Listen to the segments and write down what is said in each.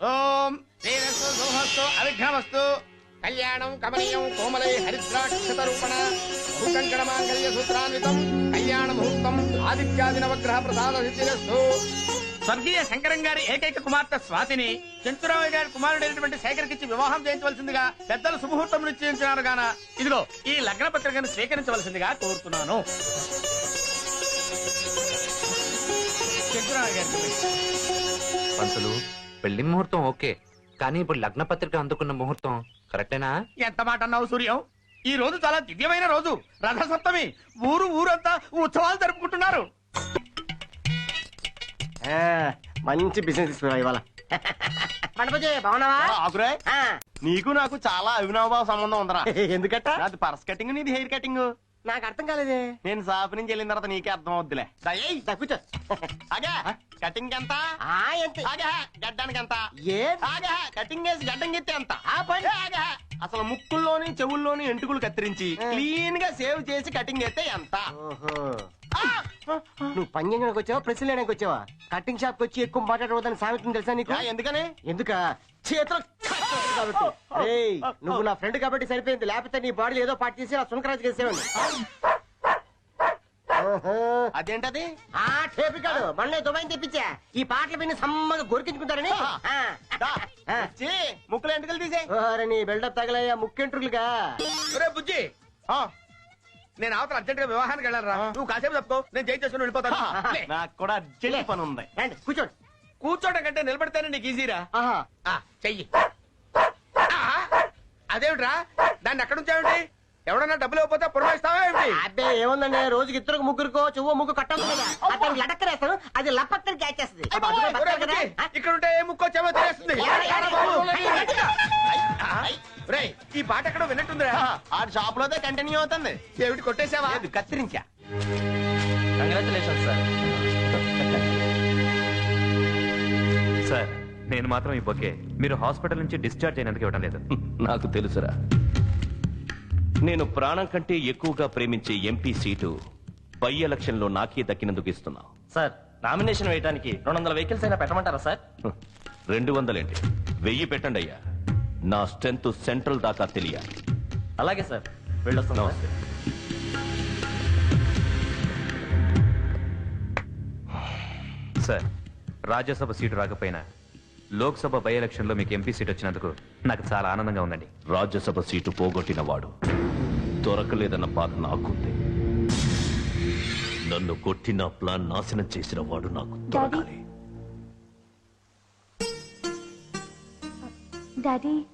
ఓం శ్రీరస్సు సోమస్సు అవిఘ్నమస్తు. కళ్యాణం కమనీయం కోమలై హరిద్రాక్షత రూపణ భూకంకణ మాంగళ్య సూత్రాన్వితం కళ్యాణ ముహూర్తం ఆదిత్యాది నవగ్రహ ప్రసాద సిద్ధిరస్సు స్వర్గీయ శంకరం గారి ఏకైక కుమార్తె స్వాతిని చంచురామయ్య గారి కుమారుడైనటువంటి శేఖర్కిచ్చి వివాహం చేయించవలసిందిగా పెద్దలు శుభముహూర్తం నిశ్చయించినారు గాన. ఇదిగో ఈ లగ్న పత్రికను స్వీకరించవలసిందిగా కోరుతున్నాను. చంచురామయ్య గారి పంతులు పెళ్ళి ముహూర్తం ఓకే కానీ ఇప్పుడు లగ్న పత్రిక అందుకున్న ముహూర్తం కరెక్టేనా ఎంత మాట అన్నావు సూర్యం? ఈ రోజు చాలా దివ్యమైన రోజు. రథసప్తమి. ఊరు ఊరంతా ఉత్సవాలు జరుపుకుంటున్నారు. ఆ, మంచి బిజినెస్ తీసుకురా ఇవాళ. పడపజే బాగున్నావా? ఆకురే ఆ, నీకు నాకు చాలా అవినాభావ సంబంధం ఉందరా. ఎందుకట నాది పర్స్ కటింగ్ నీది హెయిర్ కటింగ్. నాకు అర్థం కాలేదే. నేను షాప్ నుంచి వెళ్ళిన తర్వాత నీకే అర్థం అవుద్దిలే. కూర్చో. కటింగ్ ఎంత? ఆ ఎంత? గడ్డానికి ఎంత? ఏ? కటింగ్ వేసి గడ్డం ఎత్తే ఎంత? ఆ పని. అసలు ముక్కుల్లోని చెవుల్లోని ఎంటుకులు కత్తిరించి. క్లీన్గా సేవ్ చేసి కటింగ్ ఎత్తే ఎంత! నువ్వు పని చేయడానికి వచ్చావా? ప్రెస్ లేడానికి వచ్చావా? కటింగ్ షాప్ వచ్చి ఎక్కువ మాట్లాడవద్దని సామెతం తెలుసా నీకు? ఎందుకని? ఎందుక? చేతిలో కాబట్టి. నువ్వు నా ఫ్రెండ్ కాబట్టి సరిపోయింది. లేకపోతే నీ బాడీలో ఏదో పాటు చేసి ఆ సునకరాజు చేసేవాడిని ఓహో. అదేంటది? ఆ టేపు కాదు. మొన్నే దుబాయ్ తెప్పించా. ఈ పాటలు విని సమ్మగా గొరికించుకుంటారని. ఆ. దా, ఆ. వచ్చి ముక్కులు ఎంటుకలు తీసే ఓరే నీ బిల్డప్ తగలయ్యా ముక్కెంట్రులుగా ఒరే బుజ్జి. నేను అవతల అర్జెంట్గా వివాహానికి వెళ్ళారా నువ్వు కాసేపు తప్పుకో నేను చేయి చేసుకుని వెళ్ళిపోతాను. లే. నాకు కూడా అర్జెంట్ పని ఉంది రండి కూర్చోండి. కూర్చోటం కంటే నిలబడితేనే నీకు ఈజీరా ఆహా. ఆ, చెయ్యి. ఆ, అదేమిట్రా? దాన్ని ఎక్కడ ఉంచావేంటి ఎవడన్నా డబ్బులు ఇవ్వకపోతే పురమాయిస్తావా ఏమిటి? అబ్బే ఏముందండి? రోజుకి ఇద్దరు ముగ్గురుకో చెవ్వ ముగ్గు కట్టాలి కదా. అతను అది లపక్కని క్యాచ్ చేస్తుంది ఇక్కడ ఉంటే ఏ ముక్కో చెమో ఈ పాట ఎక్కడో విన్నట్టుందిరా. ఆ షాప్ లోదే కంటిన్యూ అవుతుంది. ఏమిటి కొట్టేశావా? లేదు కత్తిరించా? కంగ్రాచులేషన్ సార్ సార్ నేను మాత్రం ఈ బొకే మీరు హాస్పిటల్ నుంచి డిశ్చార్జ్ అయినందుకు ఇవ్వడం లేదు. నాకు తెలుసురా. నేను ప్రాణం కంటే ఎక్కువగా ప్రేమించే ఎంపీ సీటు బై ఎలక్షన్లో నాకే దక్కినందుకు ఇస్తున్నా సార్ నామినేషన్ వేయడానికి రెండు వందల వెహికల్స్ అయినా పెట్టమంటారా సార్. రెండు వందలేంటి వెయ్యి పెట్టండి అయ్యా. నా స్ట్రెంత్ సెంట్రల్ దాకా తెలియాలి. అలాగే సార్ వెళ్ళొస్తాం సార్. సార్ రాజ్యసభ సీటు రాకపోయినా లోక్సభ బై ఎలక్షన్లో మీకు ఎంపీ సీట్ వచ్చినందుకు నాకు చాలా ఆనందంగా ఉందండి. రాజ్యసభ సీటు పోగొట్టిన వాడు దొరకలేదన్న బాధ నాకుంది. నన్ను కొట్టిన ప్లాన్ నాశనం చేసిన వాడు నాకు దొరకాలి. డాడీ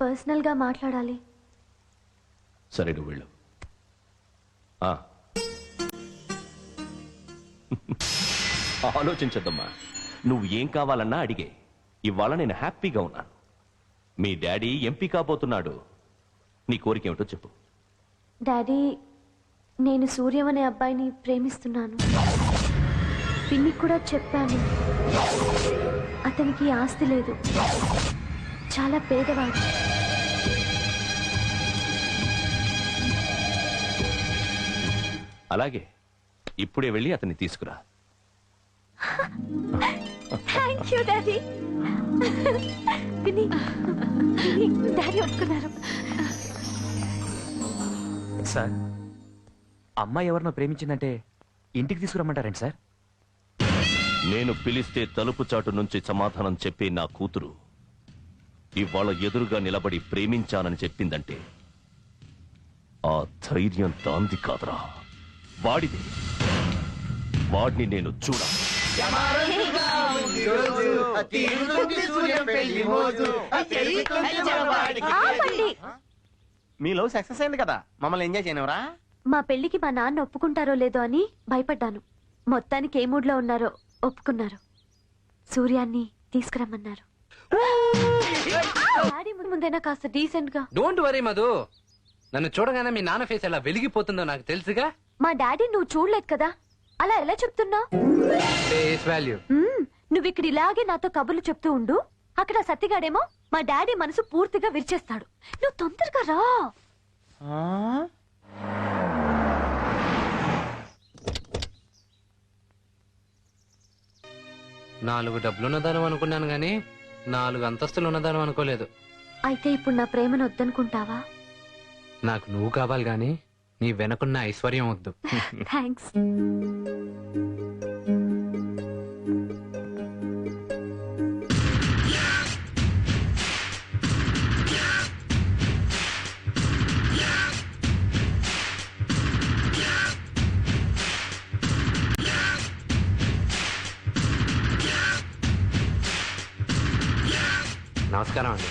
పర్సనల్గా మాట్లాడాలి. సరే నువ్వు వెళ్ళు. ఆ. ఆలోచించద్దమ్మా. నువ్వు ఏం కావాలన్నా అడిగే. ఇవాళ నేను హ్యాపీగా ఉన్నాను మీ డాడీ ఎంపీ కాబోతున్నాడు. నీ కోరిక ఏమిటో చెప్పు. డాడీ నేను సూర్యం అనే అబ్బాయిని ప్రేమిస్తున్నాను. పిన్నికి కూడా చెప్పాను. అతనికి ఆస్తి లేదు. చాలా పేదవాడు. అలాగే ఇప్పుడే వెళ్ళి అతన్ని తీసుకురా. థ్యాంక్ యూ డాడీ పిన్ని, డాడీ ఒప్పుకున్నారు. సార్ అమ్మాయి ఎవరినో ప్రేమించిందంటే ఇంటికి తీసుకురమ్మంటారండి సార్? నేను పిలిస్తే తలుపు చాటు నుంచి సమాధానం చెప్పే నా కూతురు ఇవాళ ఎదురుగా నిలబడి ప్రేమించానని చెప్పిందంటే ఆ ధైర్యం తాంది కాదురా. వాడిది. వాడిని నేను చూడాలి. మీ లవ్ సక్సెస్ అయింది కదా? మమ్మల్ని ఎంజాయ్ చేయనివరా మా పెళ్ళికి మా నాన్న ఒప్పుకుంటారో లేదో అని భయపడ్డాను. మొత్తానికి ఏ మూడ్లో ఉన్నారో ఒప్పుకున్నారు. సూర్యాన్ని తీసుకురమ్మన్నారు. డాడీ ముందైనా కాస్త డీసెంట్గా డోంట్ వరీ మధు. నన్ను చూడగానే మీ నాన్న ఫేస్ ఎలా వెలిగిపోతుందో నాకు తెలుసుగా? మా డాడీ నువ్వు చూడలేదు కదా? అలా ఎలా చెప్తున్నావు నువ్వు ఇక్కడ ఇలాగే నాతో కబుర్లు చెప్తూ ఉండు. అక్కడ సత్తిగాడేమో మా డాడీ మనసు పూర్తిగా విరిచేస్తాడు. నువ్వు తొందరగా రా. నాలుగు డబ్బులున్న దానం అనుకున్నాను గానీ నాలుగు అంతస్తులు ఉన్నదాను అనుకోలేదు. అయితే ఇప్పుడు నా ప్రేమను వద్దనుకుంటావా? నాకు నువ్వు కావాలి గాని నీ వెనకున్న ఐశ్వర్యం వద్దు. థ్యాంక్స్ నమస్కారం అండి.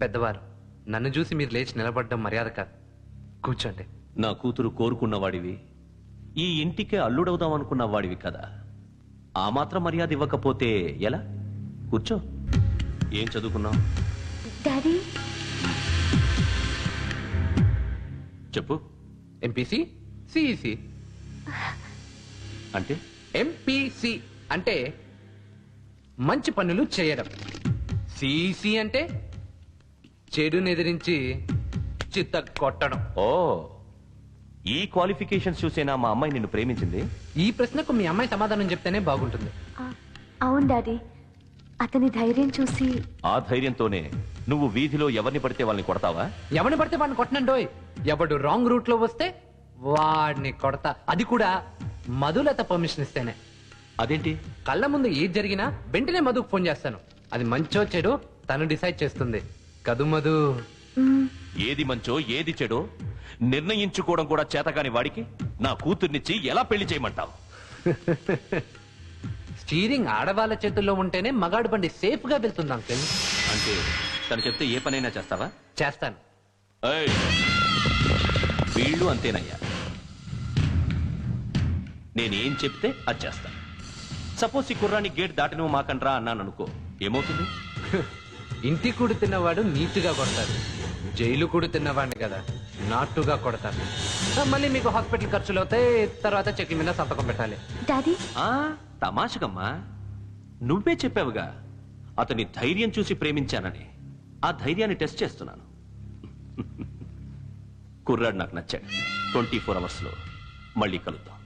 పెద్దవారు నన్ను చూసి మీరు లేచి నిలబడడం మర్యాద కాదు. కూర్చోండి. నా కూతురు కోరుకున్నవాడివి. ఈ ఇంటికే అల్లుడవుదాం అనుకున్న వాడివి కదా. ఆ మాత్రం మర్యాద ఇవ్వకపోతే ఎలా? కూర్చో. ఏం చదువుకున్నావు? డాడీ? చెప్పు. ఎంపీసీ సిఈసి అంటే? ఎంపీసీ అంటే మంచి పనులు చేయడం. సిఈసి అంటే? చెడుని ఎదిరించి చిత్త కొట్టడం. ఓ ఈ క్వాలిఫికేషన్స్ చూసేనా మా అమ్మాయి నిన్ను ప్రేమించింది? ఈ ప్రశ్నకు మీ అమ్మాయి సమాధానం చెప్తేనే బాగుంటుంది. ఆ, అవును డాడీ. అతని ధైర్యం చూసి ఆ ధైర్యంతోనే నువ్వు వీధిలో ఎవరిని పడితే వాళ్ళని కొడతావా? ఎవరిని పడితే వాడిని కొట్టనండోయ్ ఎవడు రాంగ్ రూట్లో వస్తే వాడిని కొడతా. అది కూడా మధులత పర్మిషన్ ఇస్తేనే. అదేంటి? కళ్ళ ముందు ఏది జరిగినా వెంటనే మధుకు ఫోన్ చేస్తాను. అది మంచో చెడు తను డిసైడ్ చేస్తుంది. కదు మధు. ఏది మంచో ఏది చెడో నిర్ణయించుకోవడం కూడా చేతకాని వాడికి నా కూతుర్నిచ్చి ఎలా పెళ్ళి చేయమంటావు? స్టీరింగ్ ఆడవాళ్ళ చేతుల్లో ఉంటేనే మగాడు బండి సేఫ్గా వెళ్తుంది అంకిల్ అంటే తను చెప్తే ఏ పనైనా చేస్తావా? చేస్తాను. ఏయ్! వీళ్ళు అంతేనయ్యా. నేనేం చెప్తే అది చేస్తా. సపోజ్ ఈ కుర్రాన్ని గేట్ దాటినవు మాకంట్రా అన్నాను అనుకో ఏమవుతుంది? ఇంటి కూడి తిన్నవాడు నీట్గా కొడతాడు. జైలు కూడి తిన్నవాడిని కదా. నాటుగా కొడతాడు ఆ, మళ్ళీ మీకు హాస్పిటల్ ఖర్చులు అవుతాయి తర్వాత చెక్కి మీద సంతకం పెట్టాలి. డాడీ? ఆ తమాషకమ్మా నువ్వే చెప్పావుగా అతని ధైర్యం చూసి ప్రేమించానని. ఆ ధైర్యాన్ని టెస్ట్ చేస్తున్నాను. కుర్రాడు నాకు నచ్చాడు. ట్వంటీ ఫోర్ అవర్స్లో మళ్ళీ కలుద్దాం.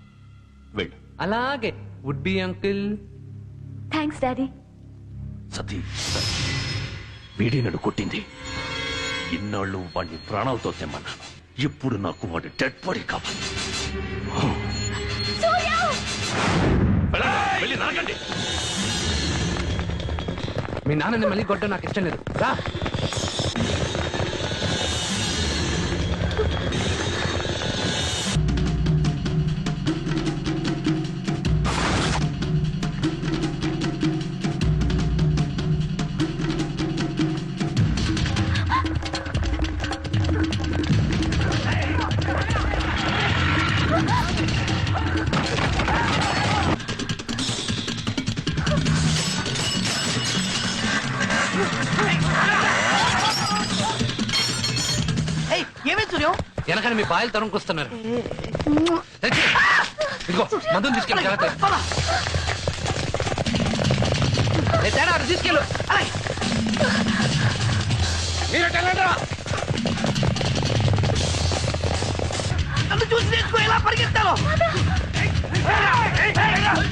వెళ్ళు. అలాగే would be uncle thanks daddy. Sati Sati. వీడి నన్ను కొట్టింది. ఇన్నాళ్ళు వాడిని ప్రాణాలతో తెమ్మన్నాను. ఇప్పుడు నాకు వాడి డెడ్ బాడీ కావాలి మీ నాన్నని మళ్ళీ కొట్టడం నాకు ఇష్టం లేదు. రా. వెనకని మీ బాయలు తరుముకొస్తున్నారు. ఇదిగో మందుని తీసుకెళ్ళి జాగ్రత్త. తేడా తీసుకెళ్ళు. మీరు నన్ను చూసి నేర్చుకో ఎలా పరిగెత్తాలో. Hey!